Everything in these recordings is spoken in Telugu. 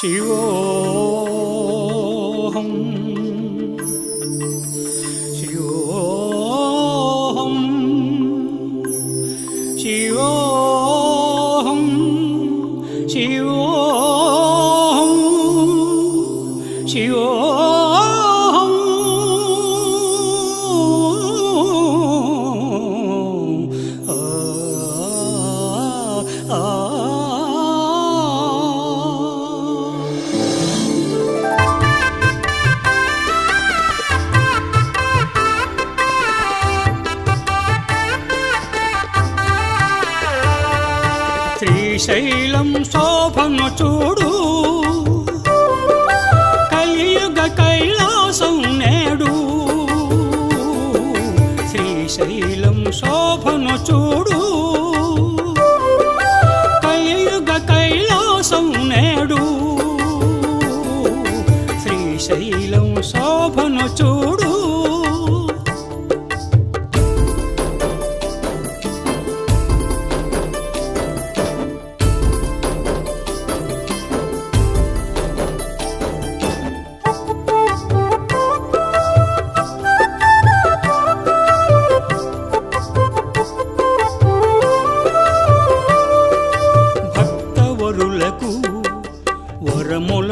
雄雄雄雄雄++++. శ్రీశైలం శోభను చూడు.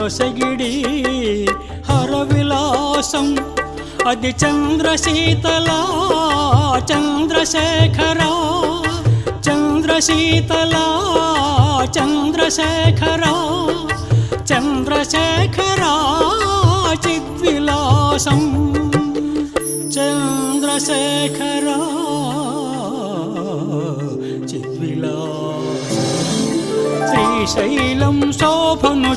వరముల సగిడి హరవిలాసం. అది చంద్రశీతల చంద్రశేఖర. చంద్రశీతల చంద్రశేఖర. చంద్రశేఖర చిద్విలాసం. చంద్రశేఖర చిద్విలాసం. శ్రీశైలం శోభను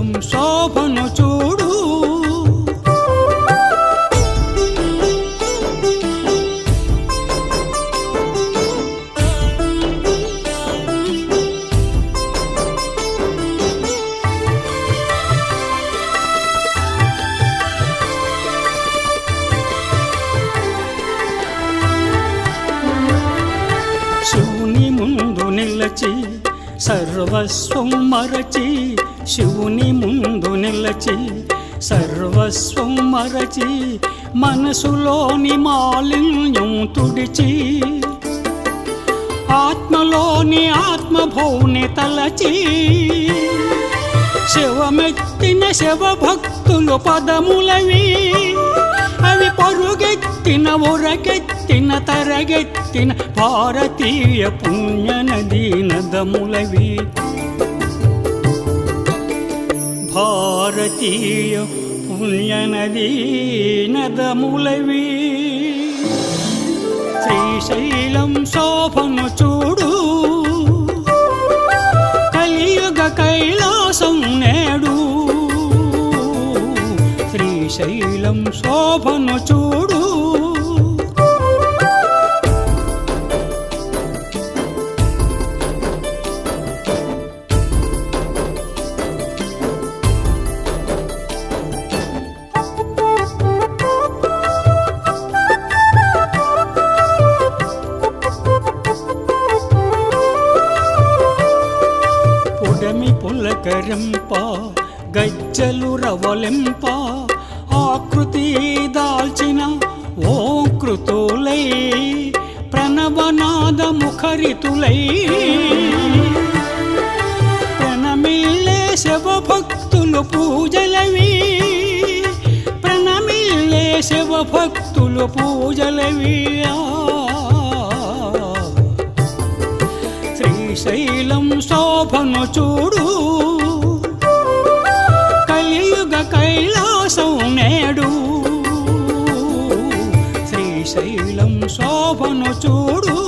శ్రీశైలం శోభను చూడు. శివుని ముందు నిలచి సర్వస్వం మరచి శివుని ముందు నిలచి సర్వస్వం మరచి మనసులోని మాలిన్యం తుడిచి ఆత్మలోని ఆత్మభౌని తలచి శివమెత్తిన శివభక్తులు పదములవి అవి పరుగెత్తిన ఉరకెత్తిన తరగెత్తిన తరగెత్తిన భారతీయ పుణ్యనదీ నదములవి భారతీయ పుణ్యనదీ నదములవి శ్రీశైలం శోభను చూడు కలియుగ కైలాసం నేడు శ్రీశైలం శోభను చూడు పుడమి పులకరింప గజ్జలు రవలింప ఆకృతి దాల్చిన ఓకృతులై ప్రణవనాద ముఖరితులై ప్రణమిల్లే శివభక్తులు పూజలవి ప్రణమిల్లే శివభక్తులు పూజలవి ఆ. శ్రీశైలం శోభను చూడు. కలియుగ కైలాసం నేడు. శ్రీశైలం శోభను చూడు.